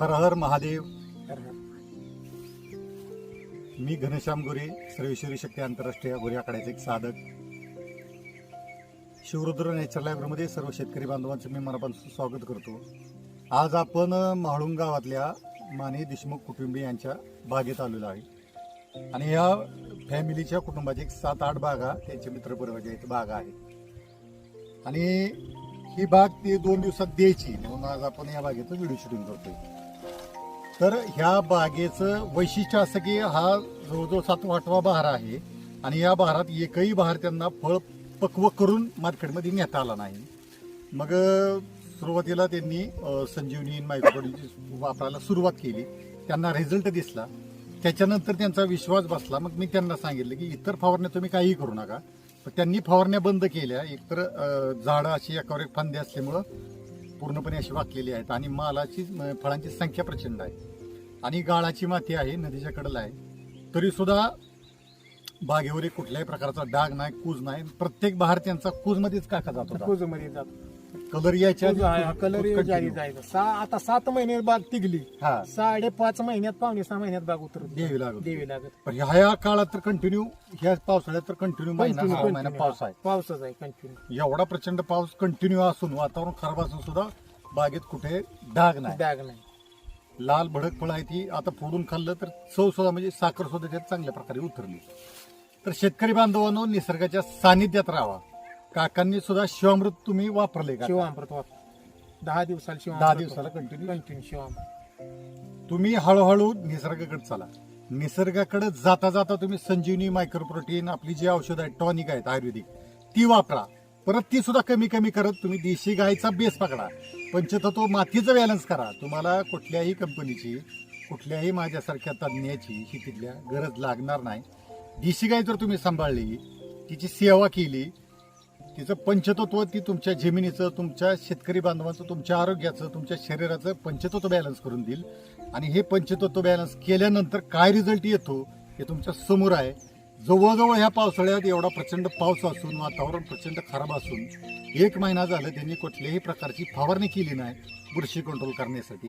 हर हर महादेव. मी घनश्याम गोरे सर्वेश्वरी शक्ती आंतरराष्ट्रीय गोरे आखाड्याचे एक साधक. शिवरुद्र नॅचर लायब्ररीमध्ये सर्व शेतकरी बांधवांचं मी मनापासून स्वागत करतो. आज आपण म्हाळुंग गावातल्या माने देशमुख कुटुंबी यांच्या बागेत आलेलो आहे. आणि या फॅमिलीच्या कुटुंबाची एक सात आठ बागा त्यांचे मित्रपरिवाराच्या इथे बागा आहेत आणि ही बाग ती दोन दिवसात द्यायची. म्हणून आज आपण या बागेचं व्हिडिओ शूटिंग करतोय. तर ह्या बागेचं वैशिष्ट्य असं की हा जवळजवळ सातवा आठवा बहार आहे आणि या बहारात एकही बहार त्यांना फळ पक्व करून मार्केटमध्ये नेता आला नाही. मग सुरुवातीला त्यांनी संजीवनी मायक्रोडीची वापरायला सुरुवात केली. त्यांना रिझल्ट दिसला. त्याच्यानंतर त्यांचा विश्वास बसला. मग मी त्यांना सांगितलं की इतर फवारण्या तुम्ही काहीही करू नका. त्यांनी फवारण्या बंद केल्या. एकतर झाडं अशी एकावर एक फांदी असल्यामुळं पूर्णपणे अशी वाकलेली आहेत आणि मालाची फळांची संख्या प्रचंड आहे. आणि गाळाची माती आहे नदीच्या कडेला आहे. तरीसुद्धा बागेवर कुठल्याही प्रकारचा डाग नाही कूज नाही. प्रत्येक बहार त्यांचा कूजमध्येच काका जातो कूजमध्ये जातो कलर यायच्या हा आधी कलर जारी. जायचा. सा आता सात महिने बाग टिकली हा. साडेपाच महिन्यात पावणे सहा महिन्यात बाग उतरत द्यावी लागत देवी लागत पण ह्या ह्या काळात तर कंटिन्यू ह्या पावसाळ्यात तर कंटिन्यू महिना Continue, सहा महिना continue. पाऊस आहे. पावसाच आहे कंटिन्यू एवढा प्रचंड पाऊस कंटिन्यू असून वातावरण खराब असून सुद्धा बागेत कुठे डाग नाही. डाग नाही. लाल भडक फळ आहे ती आता फोडून खाल्लं तर चव सुद्धा म्हणजे साखर सुद्धा त्यात चांगल्या प्रकारे उतरली. तर शेतकरी बांधवांनो निसर्गाच्या सानिध्यात राहावा काकांनी सुद्धा शिवामृत तुम्ही वापरले का? शिवामृत वापर दहा दिवसाला शिवामृत दहा दिवसाला कंटिन्यू कंटिन्यू शिवामृत. तुम्ही हळूहळू निसर्गाकडे चला. निसर्गाकडे जाता जाता तुम्ही संजीवनी मायक्रोप्रोटीन आपली जी औषध आहेत टॉनिक आहेत आयुर्वेदिक ती वापरा. परत ती सुद्धा कमी कमी करत तुम्ही देशी गायचा बेस पकडा. पंचतत्व मातीचं बॅलन्स करा. तुम्हाला कुठल्याही कंपनीची कुठल्याही माझ्यासारख्या तज्ज्ञाची शेतीतल्या गरज लागणार नाही. देशी गाय जर तुम्ही सांभाळली तिची सेवा केली तिचं पंचतत्व ती तुमच्या जमिनीचं तुमच्या शेतकरी बांधवांचं तुमच्या आरोग्याचं तुमच्या शरीराचं पंचतत्व बॅलन्स करून देईल. आणि हे पंचतत्व बॅलन्स केल्यानंतर काय रिझल्ट येतो हे तुमच्यासमोर आहे. जवळजवळ ह्या पावसाळ्यात एवढा प्रचंड पाऊस असून वातावरण प्रचंड खराब असून एक महिना झालं त्यांनी कुठल्याही प्रकारची फवारणी केली नाही बुरशी कंट्रोल करण्यासाठी.